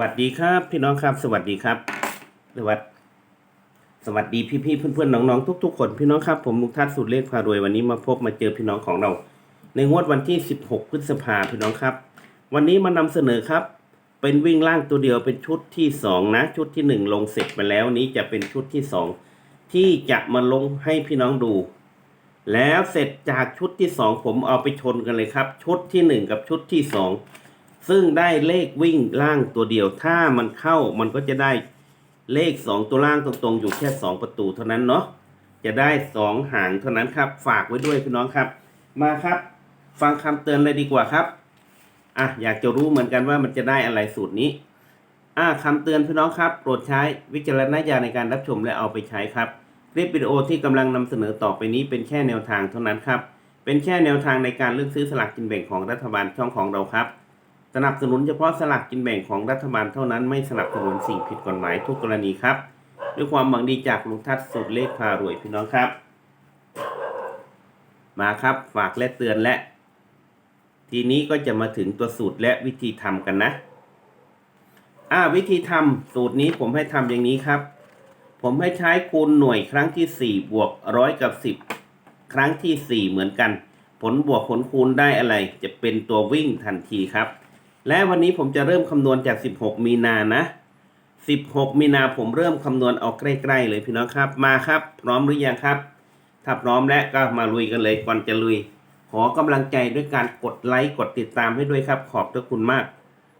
วัสดีครับ พี่น้องครับ สวัสดีครับ สวัสดีสวัสดีพี่ๆเพื่อนๆน้องๆทุกๆคนพี่น้องครับผมมุกทัศน์สุดเลขพารวยวันนี้มาพบมาเจอพี่น้องของเรา ในงวดวันที่ 16 พฤษภาพี่น้องครับ วันนี้มานำเสนอครับ เป็นวิ่งล่างตัวเดียวเป็นชุดที่สองนะ ชุดที่หนึ่งลงเสร็จไปแล้วนี้จะเป็นชุดที่สองที่จะมาลงให้พี่น้องดู แล้วเสร็จจากชุดที่สองผมเอาไปชนกันเลยครับ ชุดที่หนึ่งกับชุดที่สอง ซึ่งได้เลขวิ่งล่างตัวเดียว ถ้ามันเข้ามันก็จะได้เลขสองตัวล่างตรงๆ อยู่แค่สองประตูเท่านั้นเนาะจะได้สองหางเท่านั้นครับ ฝากไว้ด้วยพี่น้องครับ มาครับ ฟังคำเตือนเลยดีกว่าครับอะอยากจะรู้เหมือนกันว่ามันจะได้อะไรสูตรนี้อ่าคำเตือนพี่น้องครับ โปรดใช้วิจารณญาณในการรับชมและเอาไปใช้ครับคลิปวิดีโอที่กำลังนำเสนอต่อไปนี้เป็นแค่แนวทางเท่านั้นครับเป็นแค่แนวทางในการเลือกซื้อสลากกินแบ่งของรัฐบาลช่องของเราครับ สนับสนุนเฉพาะสลากกินแบ่งของรัฐบาลเท่านั้นไม่สนับสนุนสิ่งผิดกฎหมายทุกกรณีครับ ด้วยความหวังดีจากลุงทัศน์สูตรเลขพารวยพี่น้องครับ มาครับฝากและเตือนและ ทีนี้ก็จะมาถึงตัวสูตรและวิธีทำกันนะ อ่าวิธีทำสูตรนี้ผมให้ทำอย่างนี้ครับ ผมให้ใช้คูณหน่วยครั้งที่ 4 บวกร้อยกับ 10 ครั้งที่ 4 เหมือนกัน ผลบวกผลคูณได้อะไร จะเป็นตัววิ่งทันทีครับ และวันนี้ผมจะเริ่มคำนวณจาก 16 มีนานะ 16 มีนาผมเริ่มคำนวณเอาใกล้ๆเลยพี่น้องครับ มาครับ พร้อมหรือยังครับ ถ้าพร้อมแล้วก็มาลุยกันเลยก่อนจะลุย ขอกำลังใจด้วยการกดไลค์กดติดตามให้ด้วยครับ ขอบพระคุณมาก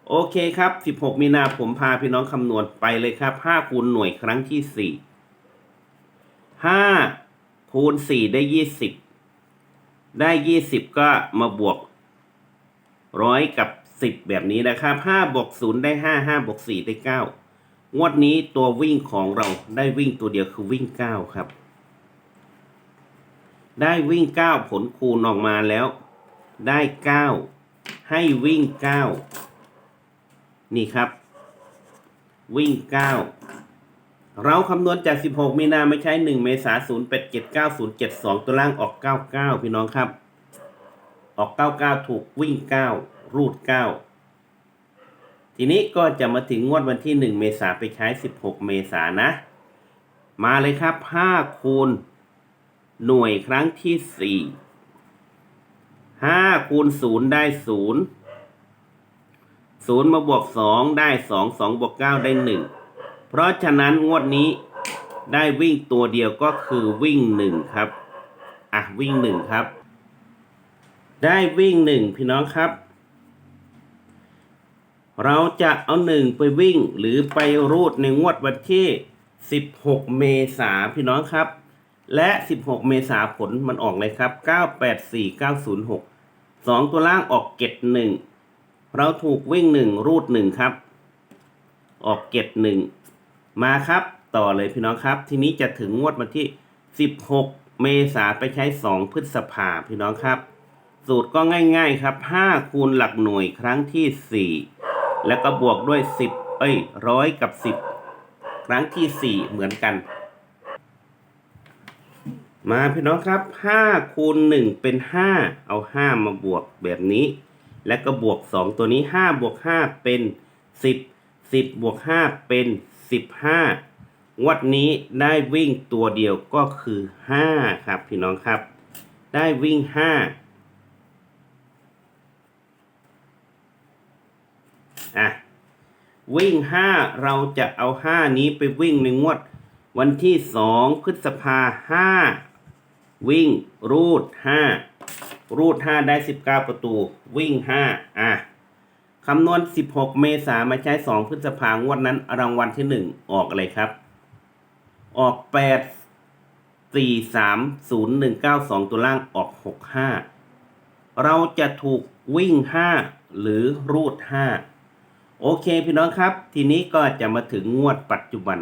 โอเคครับ 16 มีนาผมพาพี่น้องคำนวณไปเลยครับ 5 คูณหน่วยครั้งที่ 4 5 คูณ 4 ได้ 20 ได้ 20 ก็มาบวกร้อยกับ 10 แบบนี้นะครับ5บวก0ได้5 5บวก4ได้9งวดนี้ตัววิ่งของเราได้วิ่งตัวเดียวคือวิ่ง 9 ครับ ได้วิ่ง 9 ผลคูณออกมาแล้ว ได้ 9 ให้วิ่ง 9 นี่ครับ วิ่ง 9 เราคำนวณจาก 16 มีนาไม่ใช้ 1 เมษายน0 8 7 9 0 7 2 ตัวล่างออก 99 พี่น้องครับ ออก 99 ถูกวิ่ง 9 รูด9ทีนี้ก็จะมาถึงงวดวันที่1เมษาไปใช้16เมษานะ มาเลยครับ5คูณหน่วยครั้งที่4 5คูณ0ได้0 0มาบวก2ได้2 2บวก9ได้1เพราะฉะนั้นงวดนี้ได้วิ่งตัวเดียวก็คือวิ่ง1ครับ อะวิ่ง1ครับ ได้วิ่ง1พี่น้องครับ เราจะเอาหนึ่งไปวิ่งหรือไปรูดในงวดวันที่ 16 เมษาพี่น้องครับ และ 16 เมษาผลมันออกเลยครับ 984906 2 ตัวล่างออกเกตหนึ่งเราถูกวิ่งหนึ่งรูดหนึ่งครับ ออกเกตหนึ่งมาครับ ต่อเลยพี่น้องครับ ทีนี้จะถึงงวดวันที่ 16 เมษาไปใช้ 2 พฤษภาพี่น้องครับ สูตรก็ง่าย ๆ ครับ 5 คูณหลักหน่วยครั้งที่ 4 แล้วก็บวกด้วย 10 เอ้ยร้อยกับ 10 ครั้งที่ 4 เหมือนกัน มาพี่น้องครับ5คูณ1เป็น 5 เอา 5 มาบวกแบบนี้ แล้วก็บวก 2 ตัวนี้ 5 บวก 5 เป็น 10 10 บวก 5 เป็น 15งวดนี้ได้วิ่งตัวเดียวก็คือ 5 ครับพี่น้องครับ ได้วิ่ง 5 อะวิ่ง 5 เราจะเอา 5 นี้ไปวิ่งในงวด วันที่ 2 พฤษภาห้าวิ่งรูด 5 รูด 5 ได้ 19 ประตู วิ่ง 5 อะคำนวณ 16 เมษามาใช้ 2 พฤษภางวดนั้นรางวัลที่ 1 ออกอะไรครับ ออก 8 4 3 0 1 9 2 ตัวล่างออก 6 5 เราจะถูกวิ่ง 5 หรือรูด 5 โอเคพี่น้องครับ ทีนี้ก็จะมาถึงงวดปัจจุบัน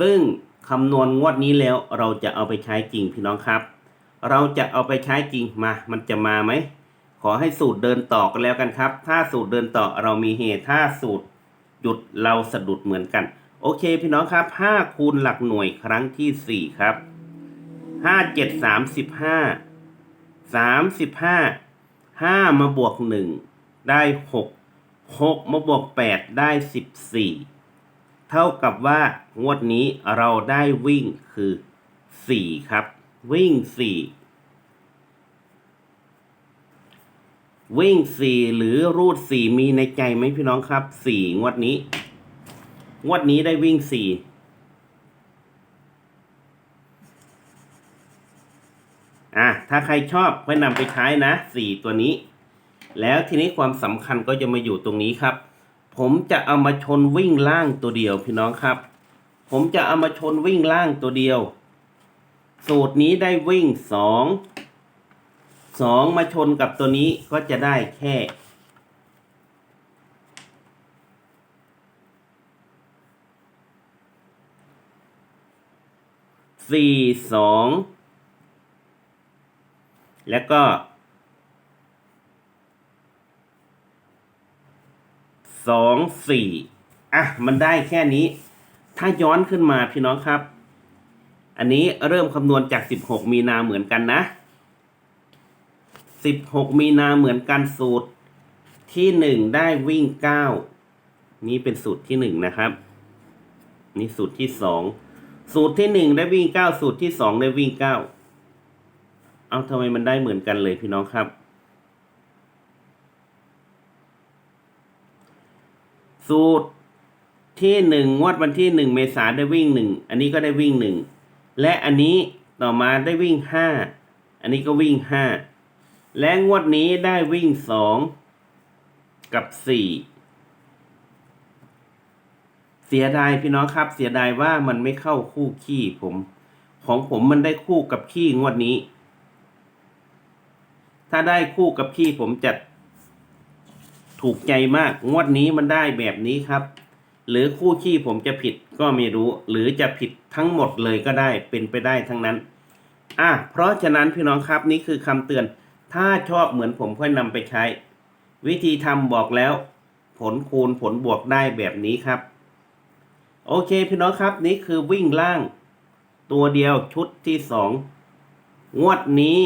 ซึ่งคำนวณงวดนี้แล้วเราจะเอาไปใช้จริงพี่น้องครับ เราจะเอาไปใช้จริงมา มันจะมาไหม ขอให้สูตรเดินต่อกันแล้วกันครับ ถ้าสูตรเดินต่อเรามีเหตุถ้าสูตรหยุดเราสะดุดเหมือนกัน โอเคพี่น้องครับ5คูณหลักหน่วยครั้งที่ 4 ครับ5 7 35 35 5 มาบวก 1 ได้ 6 หกมาบวกแปดได้สิบสี่เท่ากับว่างวดนี้เราได้วิ่งคือสี่ครับ วิ่งสี่วิ่งสี่หรือรูดสี่มีในใจไหมพี่น้องครับสี่งวดนี้ งวดนี้ได้วิ่งสี่อะถ้าใครชอบก็นำไปใช้นะสี่ตัวนี้ แล้วทีนี้ความสำคัญก็จะมาอยู่ตรงนี้ครับ ผมจะเอามาชนวิ่งล่างตัวเดียวพี่น้องครับ ผมจะเอามาชนวิ่งล่างตัวเดียว สูตรนี้ได้วิ่งสองสองมาชนกับตัวนี้ก็จะได้แค่สี่สองแล้วก็ สองสี่อะ มันได้แค่นี้ ถ้าย้อนขึ้นมาพี่น้องครับ อันนี้เริ่มคำนวณจากสิบหกมีนาเหมือนกันนะสิบหกมีนาเหมือนกันสูตรที่หนึ่งได้วิ่งเก้านี่เป็นสูตรที่หนึ่งนะครับ นี่สูตรที่สองสูตรที่หนึ่งได้วิ่งเก้าสูตรที่สองได้วิ่งเก้าเอาทำไมมันได้เหมือนกันเลยพี่น้องครับ สูตรที่หนึ่งงวดวันที่หนึ่งเมษาได้วิ่งหนึ่งอันนี้ก็ได้วิ่งหนึ่งและอันนี้ต่อมาได้วิ่งห้าอันนี้ก็วิ่งห้าและงวดนี้ได้วิ่งสองกับสี่เสียดายพี่น้องครับ เสียดายว่ามันไม่เข้าคู่ขี้ผม ของผมมันได้คู่กับขี้งวดนี้ ถ้าได้คู่กับขี้ผมจะ ถูกใจมากงวดนี้มันได้แบบนี้ครับ หรือคู่ขี้ผมจะผิดก็ไม่รู้ หรือจะผิดทั้งหมดเลยก็ได้เป็นไปได้ทั้งนั้น อะเพราะฉะนั้นพี่น้องครับนี่คือคำเตือน ถ้าชอบเหมือนผมค่อยนำไปใช้ วิธีทำบอกแล้ว ผลคูณผลบวกได้แบบนี้ครับ โอเคพี่น้องครับนี่คือวิ่งล่าง ตัวเดียวชุดที่สองงวดนี้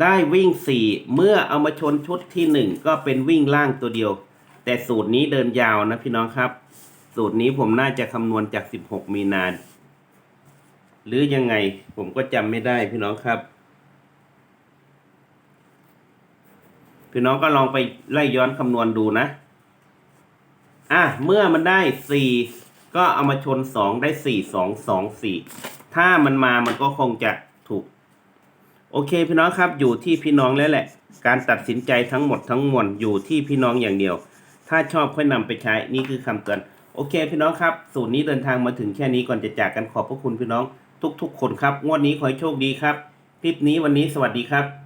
ได้วิ่งสี่เมื่อเอามาชนชุดที่หนึ่งก็เป็นวิ่งล่างตัวเดียว แต่สูตรนี้เดินยาวนะพี่น้องครับ สูตรนี้ผมน่าจะคำนวณจากสิบหกมีนาหรือยังไงผมก็จำไม่ได้พี่น้องครับ พี่น้องก็ลองไปไล่ย้อนคำนวณดูนะ อะ เมื่อมันได้สี่ก็เอามาชนสองได้สี่สองสองสี่ถ้ามันมามันก็คงจะถูก โอเคพี่น้องครับอยู่ที่พี่น้องแล้วแหละ การตัดสินใจทั้งหมดทั้งมวลอยู่ที่พี่น้องอย่างเดียว ถ้าชอบค่อยนำไปใช้นี่คือคำเตือนโอเค พี่น้องครับ สูตรนี้เดินทางมาถึงแค่นี้ก่อนจะจากกันขอบพระคุณพี่น้อง ทุกๆ คนครับงวดนี้ขอให้โชคดีครับคลิปนี้วันนี้สวัสดีครับ